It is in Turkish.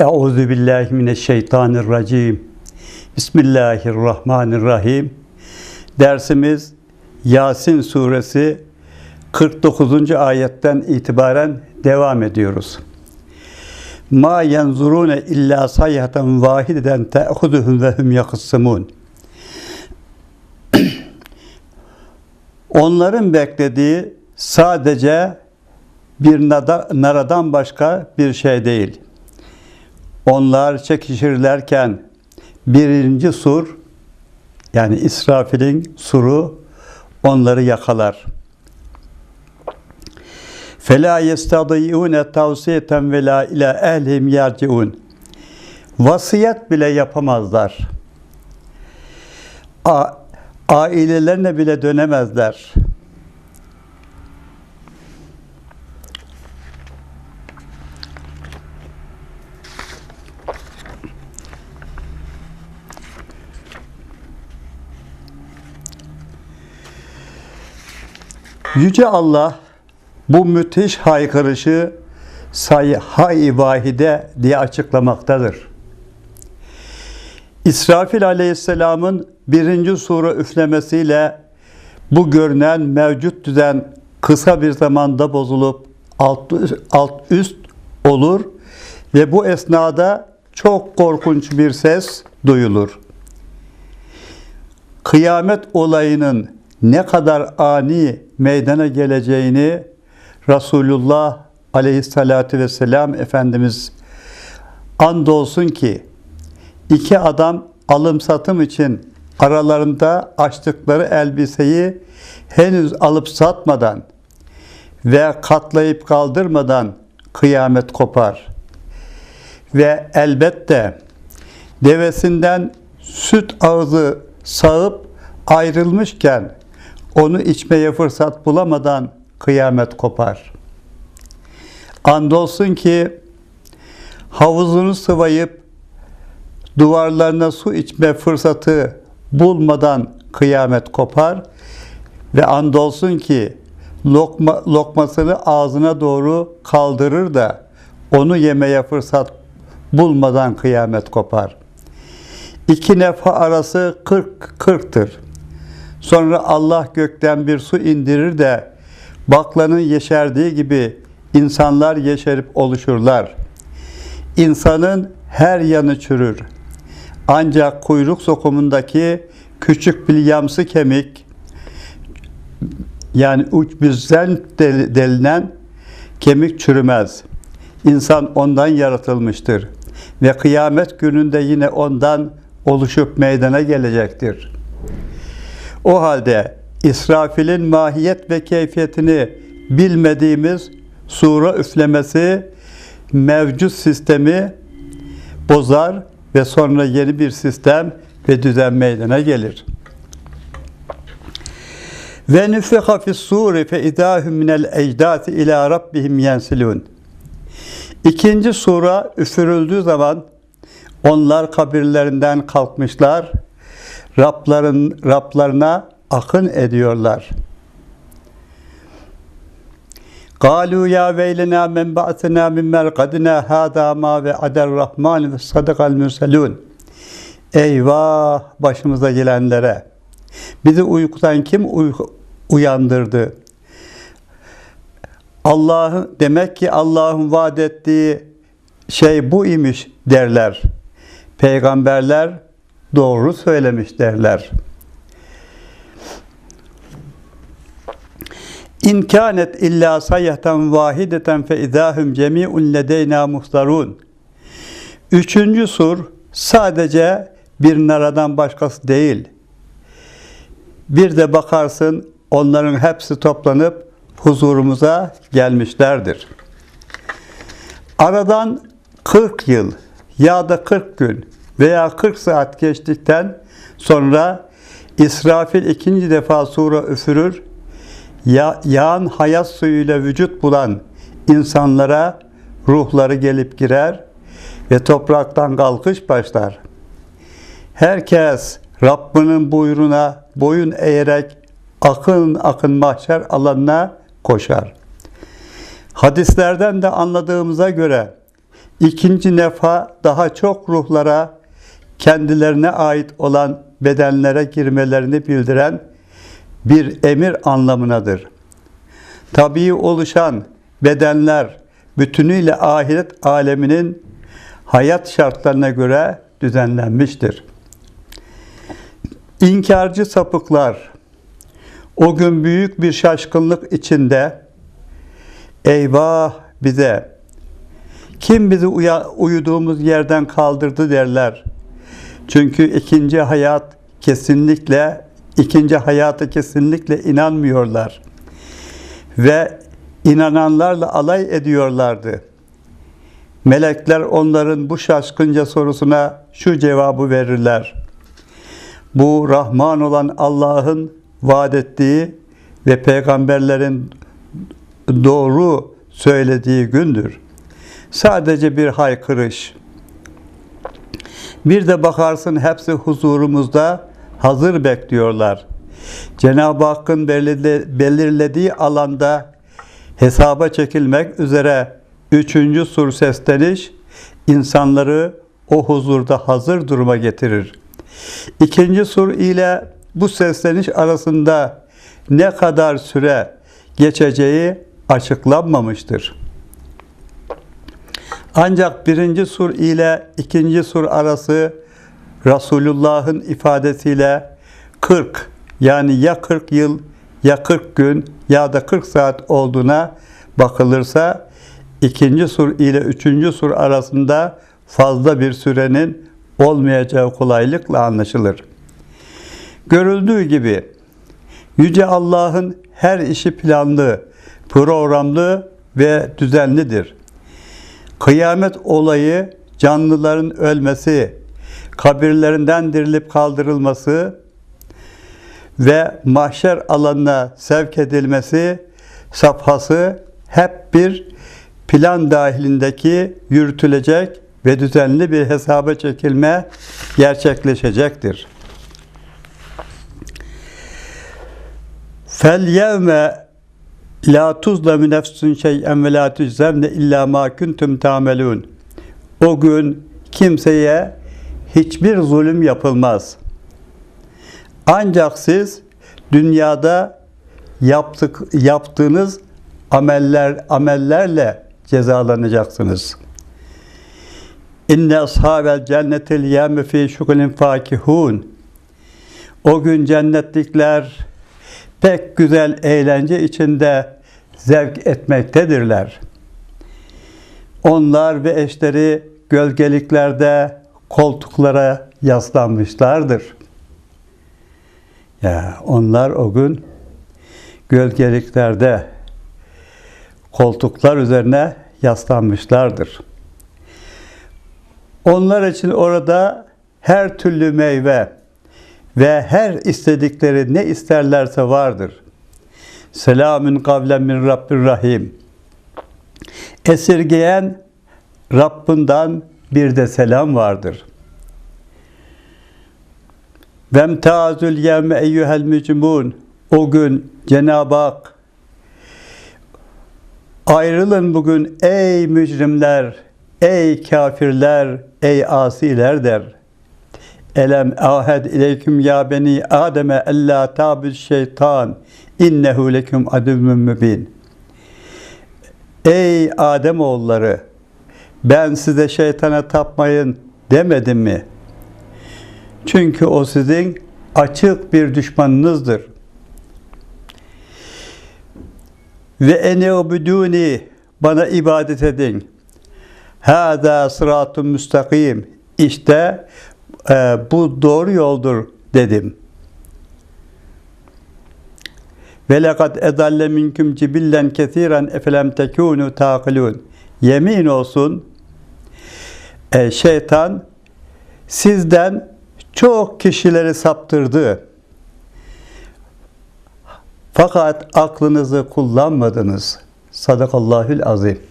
Euzu billahi mineşşeytanirracim. Bismillahirrahmanirrahim. Dersimiz Yasin suresi 49. ayetten itibaren devam ediyoruz. Ma yenzurune illa sayhatan vahideden te'huduhum ve hum yakıssımun. Onların beklediği sadece bir naradan başka bir şey değil. Onlar çekişirlerken birinci sur yani İsrafil'in suru onları yakalar. Fela yestadiyune tavsiyeten ve la ila ehlihim yarciun. Vasiyet bile yapamazlar. A- ailelerine bile dönemezler. Yüce Allah bu müthiş haykırışı say-hay vahide diye açıklamaktadır. İsrafil aleyhisselamın birinci sure üflemesiyle bu görünen mevcut düzen kısa bir zamanda bozulup alt, alt üst olur ve bu esnada çok korkunç bir ses duyulur. Kıyamet olayının ne kadar ani meydana geleceğini Resulullah aleyhissalatü vesselam Efendimiz andolsun ki iki adam alım satım için aralarında açtıkları elbiseyi henüz alıp satmadan ve katlayıp kaldırmadan kıyamet kopar. Ve elbette devesinden süt ağzı sağıp ayrılmışken onu içmeye fırsat bulamadan kıyamet kopar. Andolsun ki havuzunu sıvayıp duvarlarına su içme fırsatı bulmadan kıyamet kopar ve andolsun ki lokma, lokmasını ağzına doğru kaldırır da onu yemeye fırsat bulmadan kıyamet kopar. İki nefa arası kırk kırktır. Sonra Allah gökten bir su indirir de baklanın yeşerdiği gibi insanlar yeşerip oluşurlar. İnsanın her yanı çürür. Ancak kuyruk sokumundaki küçük bir yamsı kemik yani uç bizden delinen kemik çürümez. İnsan ondan yaratılmıştır ve kıyamet gününde yine ondan oluşup meydana gelecektir. O halde İsrafil'in mahiyet ve keyfiyetini bilmediğimiz sura üflemesi mevcut sistemi bozar ve sonra yeni bir sistem ve düzen meydana gelir. Ve nüfiha fis suri fe idahum minel ecdati ila rabbihim yensilun. İkinci sura üfürüldüğü zaman onlar kabirlerinden kalkmışlar, Rabların, Rablarına akın ediyorlar. قالوا يا ويلنا من بعثنا من مرقدنا هذا ما وعد الرحمن وصدق المرسلون Eyvah başımıza gelenlere. Bizi uykudan kim uy- uyandırdı? Allah'ın demek ki Allah'ın vaat ettiği şey bu imiş derler. Peygamberler doğru söylemiş derler. İn kânet illa sayhatan vahideten fe idâhum cemî'un ledeyna muhtarun. Üçüncü sur sadece bir naradan başkası değil. Bir de bakarsın onların hepsi toplanıp huzurumuza gelmişlerdir. Aradan 40 yıl ya da 40 gün veya 40 saat geçtikten sonra İsrafil ikinci defa sura üfürür. Ya, yağan hayat suyuyla vücut bulan insanlara ruhları gelip girer ve topraktan kalkış başlar. Herkes Rabbinin buyruğuna boyun eğerek akın akın mahşer alanına koşar. Hadislerden de anladığımıza göre İkinci nefa daha çok ruhlara kendilerine ait olan bedenlere girmelerini bildiren bir emir anlamınadır. Tabii oluşan bedenler bütünüyle ahiret aleminin hayat şartlarına göre düzenlenmiştir. İnkarcı sapıklar o gün büyük bir şaşkınlık içinde eyvah bize kim bizi uyuduğumuz yerden kaldırdı derler. Çünkü ikinci hayat kesinlikle ikinci hayata kesinlikle inanmıyorlar. Ve inananlarla alay ediyorlardı. Melekler onların bu şaşkınca sorusuna şu cevabı verirler. Bu Rahman olan Allah'ın vaat ettiği ve peygamberlerin doğru söylediği gündür. Sadece bir haykırış. Bir de bakarsın hepsi huzurumuzda hazır bekliyorlar. Cenab-ı Hakk'ın belirlediği alanda hesaba çekilmek üzere üçüncü sur sesleniş insanları o huzurda hazır duruma getirir. İkinci sur ile bu sesleniş arasında ne kadar süre geçeceği açıklanmamıştır. Ancak birinci sur ile ikinci sur arası Resulullah'ın ifadesiyle 40 yani ya 40 yıl ya 40 gün ya da 40 saat olduğuna bakılırsa ikinci sur ile üçüncü sur arasında fazla bir sürenin olmayacağı kolaylıkla anlaşılır. Görüldüğü gibi Yüce Allah'ın her işi planlı, programlı ve düzenlidir. Kıyamet olayı canlıların ölmesi, kabirlerinden dirilip kaldırılması ve mahşer alanına sevk edilmesi safhası hep bir plan dahilindeki yürütülecek ve düzenli bir hesaba çekilme gerçekleşecektir. Fel yevme la tuzlemu nefsun şey'en ve la tüczemne illa ma kuntum tamelun. O gün kimseye hiçbir zulüm yapılmaz. Ancak siz dünyada yaptık, yaptığınız ameller amellerle cezalanacaksınız. İnne ashabel cennetil yeme fi şugulin fakihun. O gün cennetlikler pek güzel eğlence içinde zevk etmektedirler. Onlar ve eşleri gölgeliklerde koltuklara yaslanmışlardır. Ya onlar o gün gölgeliklerde koltuklar üzerine yaslanmışlardır. Onlar için orada her türlü meyve ve her istedikleri ne isterlerse vardır. Selamün kavlen min Rabbir Rahim. Esirgeyen Rabbinden bir de selam vardır. Vemtazül yevme eyyuhel mücmun. O gün Cenab-ı Hak ayrılın bugün ey mücrimler, ey kafirler, ey asiler der. Elem ahed ileyküm ya beni Adem'e ella tabüz şeytan innehu leküm adüvmün mübin. Ey Adem oğulları ben size şeytana tapmayın demedim mi? Çünkü o sizin açık bir düşmanınızdır. Ve ene ubuduni bana ibadet edin. Hâzâ sıratun müstakim. İşte e, bu doğru yoldur dedim. Ve lekad edalle minküm cibillen kesiren efelem tekûnû tâkilûn. Yemin olsun e, şeytan sizden çok kişileri saptırdı. Fakat aklınızı kullanmadınız. Sadakallahül azim.